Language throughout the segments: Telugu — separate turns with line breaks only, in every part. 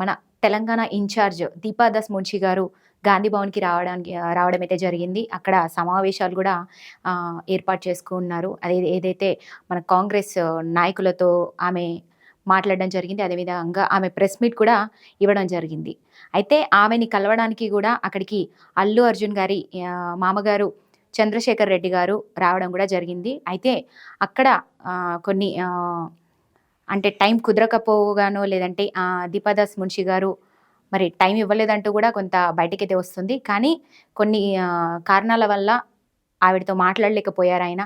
మన తెలంగాణ ఇన్ఛార్జ్ దీపాదాస్ మున్షి గారు గాంధీ భవన్కి రావడానికి రావడం అయితే జరిగింది. అక్కడ సమావేశాలు కూడా ఏర్పాటు చేసుకున్నారు. అదే ఏదైతే మన కాంగ్రెస్ నాయకులతో ఆమె మాట్లాడడం జరిగింది అదేవిధంగా ఆమె ప్రెస్ మీట్ కూడా ఇవ్వడం జరిగింది. అయితే ఆమెని కలవడానికి కూడా అక్కడికి అల్లు అర్జున్ గారి మామగారు చంద్రశేఖర్ రెడ్డి గారు రావడం కూడా జరిగింది. అయితే అక్కడ కొన్ని అంటే టైం కుదరకపోగానో లేదంటే దీపాదాస్ మున్షి గారు మరి టైం ఇవ్వలేదంటూ కూడా కొంత బయటకైతే వస్తుంది. కానీ కొన్ని కారణాల వల్ల ఆవిడతో మాట్లాడలేకపోయారు ఆయన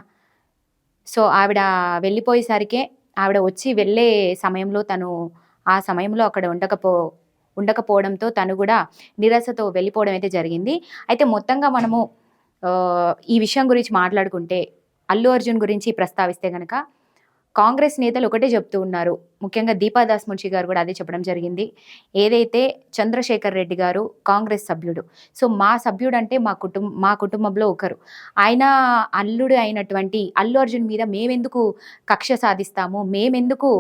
సో ఆవిడ వెళ్ళిపోయేసరికే ఆవిడ వచ్చి వెళ్ళే సమయంలో తను ఆ సమయంలో అక్కడ ఉండకపో ఉండకపోవడంతో తను కూడా నిరాశతో వెళ్ళిపోవడం అయితే జరిగింది. అయితే మొత్తంగా మనము ఈ విషయం గురించి మాట్లాడుకుంటే అల్లు అర్జున్ గురించి ప్రస్తావిస్తే కనుక కాంగ్రెస్ నేతలు ఒకటే చెప్తూ ఉన్నారు. ముఖ్యంగా దీపాదాస్ మున్షి గారు కూడా అదే చెప్పడం జరిగింది. ఏదైతే చంద్రశేఖర్ రెడ్డి గారు కాంగ్రెస్ సభ్యుడు సో మా సభ్యుడు అంటే మా కుటుంబ మా కుటుంబంలో ఒకరు. ఆయన అల్లుడు అయినటువంటి అల్లు అర్జున్ మీద మేమెందుకు కక్ష సాధిస్తాము? మేమెందుకు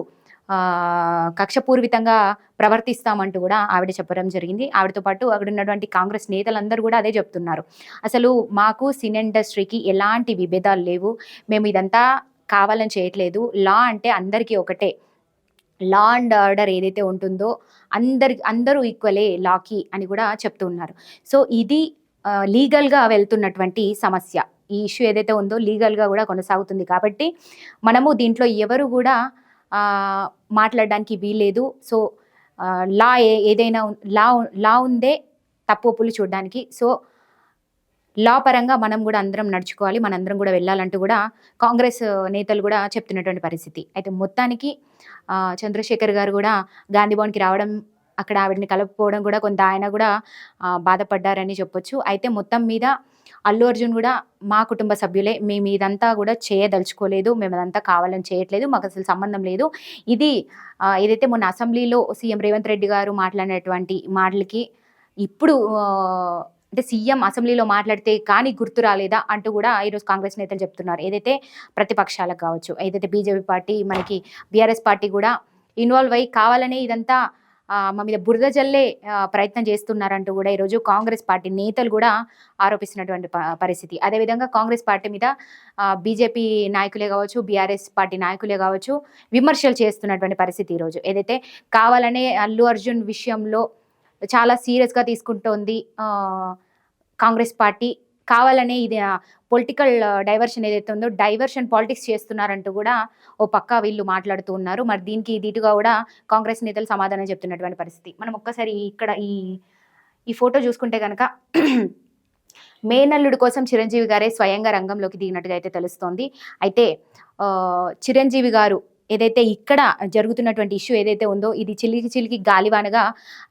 కక్షపూర్వితంగా ప్రవర్తిస్తామంటూ కూడా ఆవిడ చెప్పడం జరిగింది. ఆవిడతో పాటు అక్కడ ఉన్నటువంటి కాంగ్రెస్ నేతలందరూ కూడా అదే చెప్తున్నారు. అసలు మాకు సినీ ఇండస్ట్రీకి ఎలాంటి విభేదాలు లేవు. మేము ఇదంతా కావాలని చేయట్లేదు. లా అంటే అందరికీ ఒకటే. లా అండ్ ఆర్డర్ ఏదైతే ఉంటుందో అందరి అందరూ ఈక్వలే లాకి అని కూడా చెప్తూ ఉన్నారు. సో ఇది లీగల్గా వెళ్తున్నటువంటి సమస్య. ఈ ఇష్యూ ఏదైతే ఉందో లీగల్గా కూడా కొనసాగుతుంది కాబట్టి మనము దీంట్లో ఎవరు కూడా మాట్లాడడానికి వీల్లేదు. సో లా ఏ- ఏదైనా లా లా ఉందే తప్పు ఒప్పులు చూడడానికి. సో లా పరంగా మనం కూడా అందరం నడుచుకోవాలి మనందరం కూడా వెళ్ళాలంటూ కూడా కాంగ్రెస్ నేతలు కూడా చెప్తున్నటువంటి పరిస్థితి. అయితే మొత్తానికి చంద్రశేఖర్ గారు కూడా గాంధీ భవన్కి రావడం అక్కడ ఆవిడని కలపకపోవడం కూడా కొంత ఆయన కూడా బాధపడ్డారని చెప్పొచ్చు. అయితే మొత్తం మీద అల్లు అర్జున్ కూడా మా కుటుంబ సభ్యులే. మేము ఇదంతా కూడా చేయదలుచుకోలేదు. మేము అదంతా కావాలని చేయట్లేదు. మాకు అసలు సంబంధం లేదు. ఇది ఏదైతే మొన్న అసెంబ్లీలో సీఎం రేవంత్ రెడ్డి గారు మాట్లాడినటువంటి మాటలకి ఇప్పుడు అంటే సీఎం అసెంబ్లీలో మాట్లాడితే కానీ గుర్తు రాలేదా అంటూ కూడా ఈరోజు కాంగ్రెస్ నేతలు చెప్తున్నారు. ఏదైతే ప్రతిపక్షాలకు కావచ్చు ఏదైతే బీజేపీ పార్టీ మనకి బీఆర్ఎస్ పార్టీ కూడా ఇన్వాల్వ్ అయ్యి కావాలనే ఇదంతా మా మీద బురద జల్లే ప్రయత్నం చేస్తున్నారంటూ కూడా ఈరోజు కాంగ్రెస్ పార్టీ నేతలు కూడా ఆరోపిస్తున్నటువంటి ప- పరిస్థితి. అదేవిధంగా కాంగ్రెస్ పార్టీ మీద బీజేపీ నాయకులే కావచ్చు బీఆర్ఎస్ పార్టీ నాయకులే కావచ్చు విమర్శలు చేస్తున్నటువంటి పరిస్థితి ఈరోజు ఏదైతే కావాలనే అల్లు అర్జున్ విషయంలో చాలా సీరియస్గా తీసుకుంటోంది కాంగ్రెస్ పార్టీ కావాలనే ఇది పొలిటికల్ డైవర్షన్ ఏదైతే ఉందో డైవర్షన్ పాలిటిక్స్ చేస్తున్నారంటూ కూడా ఓ పక్క వీళ్ళు మాట్లాడుతూ ఉన్నారు. మరి దీనికి దీటుగా కూడా కాంగ్రెస్ నేతలు సమాధానం చెప్తున్నటువంటి పరిస్థితి. మనం ఒక్కసారి ఇక్కడ ఈ ఈ ఫోటో చూసుకుంటే కనుక మేనల్లుడి కోసం చిరంజీవి గారే స్వయంగా రంగంలోకి దిగినట్టుగా అయితే తెలుస్తోంది. అయితే చిరంజీవి గారు ఏదైతే ఇక్కడ జరుగుతున్నటువంటి ఇష్యూ ఏదైతే ఉందో ఇది చిలికి చిలికి గాలివానగా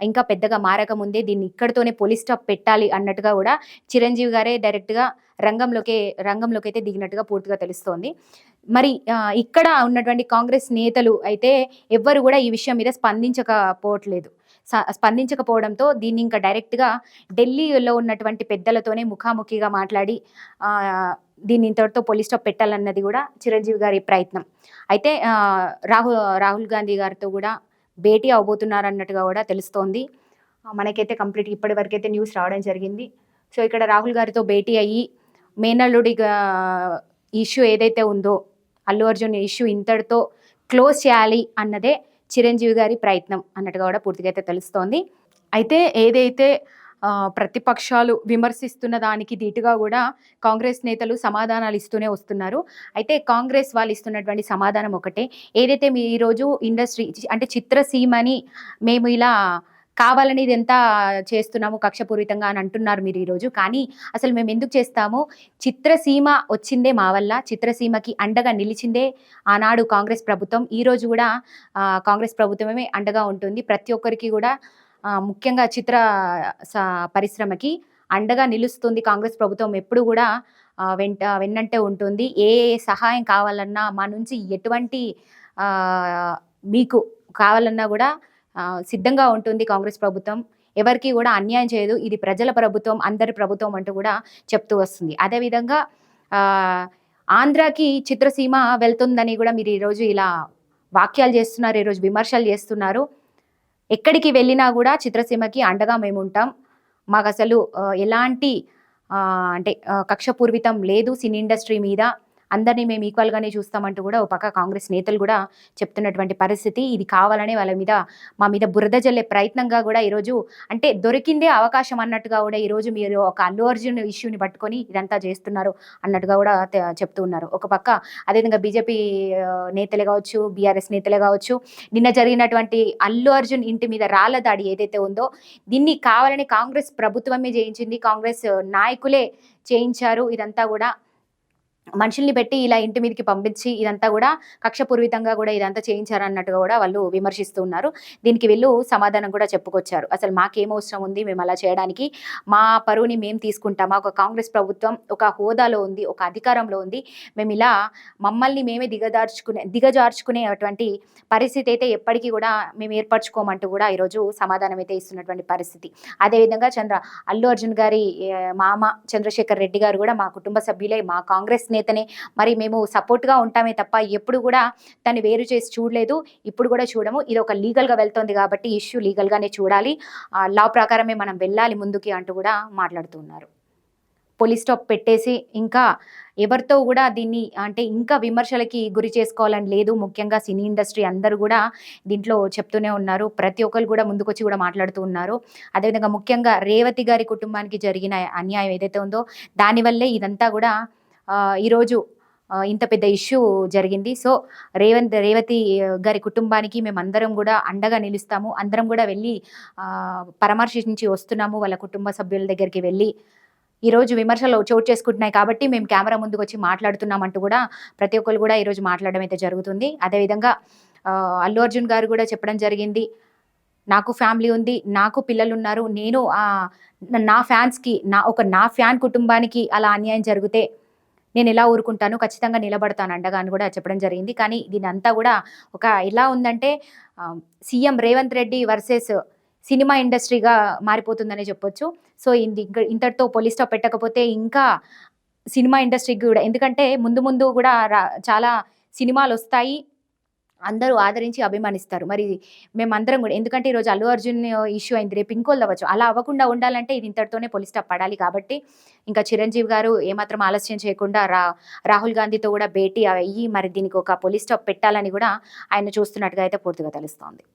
ఇంకా పెద్దగా మారకముందే దీన్ని ఇక్కడతోనే పోలీస్ స్టాప్ పెట్టాలి అన్నట్టుగా కూడా చిరంజీవి గారే డైరెక్ట్గా రంగంలోకి రంగంలోకి అయితే దిగినట్టుగా పూర్తిగా తెలుస్తోంది. మరి ఇక్కడ ఉన్నటువంటి కాంగ్రెస్ నేతలు అయితే ఎవ్వరు కూడా ఈ విషయం మీద స్పందించకపోవట్లేదు. స- స్పందించకపోవడంతో దీన్ని ఇంకా డైరెక్ట్గా ఢిల్లీలో ఉన్నటువంటి పెద్దలతోనే ముఖాముఖిగా మాట్లాడి దీన్ని ఇంతటితో పోలీస్ స్టాప్ పెట్టాలన్నది కూడా చిరంజీవి గారి ప్రయత్నం. అయితే రాహుల్ రాహుల్ గాంధీ గారితో కూడా భేటీ అవబోతున్నారన్నట్టుగా కూడా తెలుస్తోంది. మనకైతే కంప్లీట్ ఇప్పటి న్యూస్ రావడం జరిగింది. సో ఇక్కడ రాహుల్ గారితో భేటీ అయ్యి మేనల్లుడి ఇష్యూ ఏదైతే ఉందో అల్లు అర్జున్ ఇష్యూ ఇంతటితో క్లోజ్ చేయాలి అన్నదే చిరంజీవి గారి ప్రయత్నం అన్నట్టుగా కూడా పూర్తిగా అయితే తెలుస్తోంది. అయితే ఏదైతే ప్రతిపక్షాలు విమర్శిస్తున్న దానికి ధీటుగా కూడా కాంగ్రెస్ నేతలు సమాధానాలు ఇస్తూనే వస్తున్నారు. అయితే కాంగ్రెస్ వాళ్ళు ఇస్తున్నటువంటి సమాధానం ఒకటే. ఏదైతే మీ ఈరోజు ఇండస్ట్రీ అంటే చిత్రసీమని మేము ఇలా కావాలని ఇదంతా చేస్తున్నాము కక్షపూరితంగా అని అంటున్నారు మీరు ఈరోజు. కానీ అసలు మేము ఎందుకు చేస్తాము? చిత్రసీమ వచ్చిందే మా వల్ల. చిత్రసీమకి అండగా నిలిచిందే ఆనాడు కాంగ్రెస్ ప్రభుత్వం. ఈరోజు కూడా కాంగ్రెస్ ప్రభుత్వమే అండగా ఉంటుంది. ప్రతి ఒక్కరికి కూడా ముఖ్యంగా చిత్ర పరిశ్రమకి అండగా నిలుస్తుంది కాంగ్రెస్ ప్రభుత్వం ఎప్పుడు కూడా వెంట వెన్నంటే ఉంటుంది. ఏ సహాయం కావాలన్నా మా నుంచి ఎటువంటి మీకు కావాలన్నా కూడా సిద్ధంగా ఉంటుంది కాంగ్రెస్ ప్రభుత్వం. ఎవరికి కూడా అన్యాయం చేయదు. ఇది ప్రజల ప్రభుత్వం అందరి ప్రభుత్వం అంటూ కూడా చెప్తూ వస్తుంది. అదేవిధంగా ఆంధ్రాకి చిత్రసీమ వెళ్తుందని కూడా మీరు ఈరోజు ఇలా వాక్యాలు చేస్తున్నారు ఈరోజు విమర్శలు చేస్తున్నారు. ఎక్కడికి వెళ్ళినా కూడా చిత్రసీమకి అండగా మేము ఉంటాం మాకు అసలు ఎలాంటి అంటే కక్షపూర్వితం లేదు సినీ ఇండస్ట్రీ మీద. అందరినీ మేము ఈక్వల్గానే చూస్తామంటూ కూడా ఒక పక్క కాంగ్రెస్ నేతలు కూడా చెప్తున్నటువంటి పరిస్థితి. ఇది కావాలనే వాళ్ళ మీద మా మీద బురద జల్లే ప్రయత్నంగా కూడా ఈరోజు అంటే దొరికిందే అవకాశం అన్నట్టుగా కూడా ఈరోజు మీరు ఒక అల్లు అర్జున్ ఇష్యూని పట్టుకొని ఇదంతా చేస్తున్నారు అన్నట్టుగా కూడా చెప్తూ ఉన్నారు. ఒక పక్క అదేవిధంగా బీజేపీ నేతలే కావచ్చు బీఆర్ఎస్ నేతలే కావచ్చు నిన్న జరిగినటువంటి అల్లు అర్జున్ ఇంటి మీద రాళ్ళ దాడి ఏదైతే ఉందో దీన్ని కావాలని కాంగ్రెస్ ప్రభుత్వమే చేయించింది. కాంగ్రెస్ నాయకులే చేయించారు. ఇదంతా కూడా మనుషుల్ని పెట్టి ఇలా ఇంటి మీదకి పంపించి ఇదంతా కూడా కక్షపూర్వితంగా కూడా ఇదంతా చేయించారన్నట్టుగా కూడా వాళ్ళు విమర్శిస్తూ ఉన్నారు. దీనికి వీళ్ళు సమాధానం కూడా చెప్పుకొచ్చారు. అసలు మాకేం అవసరం ఉంది? మేము అలా చేయడానికి మా పరువుని మేము తీసుకుంటామా? ఒక కాంగ్రెస్ ప్రభుత్వం ఒక హోదాలో ఉంది ఒక అధికారంలో ఉంది. మేము ఇలా మమ్మల్ని మేమే దిగదార్చుకునే దిగజార్చుకునేటువంటి పరిస్థితి అయితే ఎప్పటికీ కూడా మేము ఏర్పరచుకోమంటూ కూడా ఈరోజు సమాధానం అయితే ఇస్తున్నటువంటి పరిస్థితి. అదేవిధంగా చంద్ర అల్లు అర్జున్ గారి మామ చంద్రశేఖర్ రెడ్డి గారు కూడా మా కుటుంబ సభ్యులే మా కాంగ్రెస్ నేతనే మరి మేము సపోర్ట్గా ఉంటామే తప్ప ఎప్పుడు కూడా తను వేరు చేసి చూడలేదు. ఇప్పుడు కూడా చూడము. ఇది ఒక లీగల్గా వెళ్తోంది కాబట్టి ఇష్యూ లీగల్గానే చూడాలి. లా ప్రకారమే మనం వెళ్ళాలి ముందుకి అంటూ కూడా మాట్లాడుతున్నారు. పోలీస్ స్టాప్ పెట్టేసి ఇంకా ఎవరితో కూడా దీన్ని అంటే ఇంకా విమర్శలకి గురి చేసుకోవాలని లేదు. ముఖ్యంగా సినీ ఇండస్ట్రీ అందరూ కూడా దీంట్లో చెప్తూనే ఉన్నారు. ప్రతి ఒక్కరు కూడా ముందుకొచ్చి కూడా మాట్లాడుతూ ఉన్నారు. అదేవిధంగా ముఖ్యంగా రేవతి గారి కుటుంబానికి జరిగిన అన్యాయం ఏదైతే ఉందో దానివల్లే ఇదంతా కూడా ఈరోజు ఇంత పెద్ద ఇష్యూ జరిగింది. సో రేవంత్ రేవతి గారి కుటుంబానికి మేము అందరం కూడా అండగా నిలుస్తాము. అందరం కూడా వెళ్ళి పరామర్శించి వస్తున్నాము వాళ్ళ కుటుంబ సభ్యుల దగ్గరికి వెళ్ళి. ఈరోజు విమర్శలు చోటు చేసుకుంటున్నాయి కాబట్టి మేము కెమెరా ముందుకు వచ్చి మాట్లాడుతున్నామంటూ కూడా ప్రతి ఒక్కరు కూడా ఈరోజు మాట్లాడడం అయితే జరుగుతుంది. అదేవిధంగా అల్లు అర్జున్ గారు కూడా చెప్పడం జరిగింది. నాకు ఫ్యామిలీ ఉంది నాకు పిల్లలు ఉన్నారు నేను నా ఫ్యాన్స్కి నా ఒక నా ఫ్యాన్ కుటుంబానికి అలా అన్యాయం జరిగితే నేను ఎలా ఊరుకుంటాను ఖచ్చితంగా నిలబడతాను అండగా అని కూడా చెప్పడం జరిగింది. కానీ దీని అంతా కూడా ఒక ఎలా ఉందంటే CM Revanth Reddy versus cinema ఇండస్ట్రీగా మారిపోతుందనే చెప్పొచ్చు. సో ఇది ఇంతటితో పోలీస్ స్టాప్ పెట్టకపోతే ఇంకా సినిమా ఇండస్ట్రీకి కూడా ఎందుకంటే ముందు ముందు కూడా రా- చాలా సినిమాలు వస్తాయి. అందరూ ఆదరించి అభిమానిస్తారు. మరి మేమందరం కూడా ఎందుకంటే ఈరోజు అల్లు అర్జున్ ఇష్యూ అయింది రేపు ఇంకోళ్ళు అవ్వచ్చు. అలా అవ్వకుండా ఉండాలంటే ఇది ఇంతటితోనే పోలీస్ స్టాప్ పడాలి కాబట్టి ఇంకా చిరంజీవి గారు ఏమాత్రం ఆలస్యం చేయకుండా రా రాహుల్ గాంధీతో కూడా భేటీ అయ్యి మరి దీనికి ఒక పోలీస్ స్టాప్ పెట్టాలని కూడా ఆయన చూస్తున్నట్టుగా అయితే పూర్తిగా తెలుస్తోంది.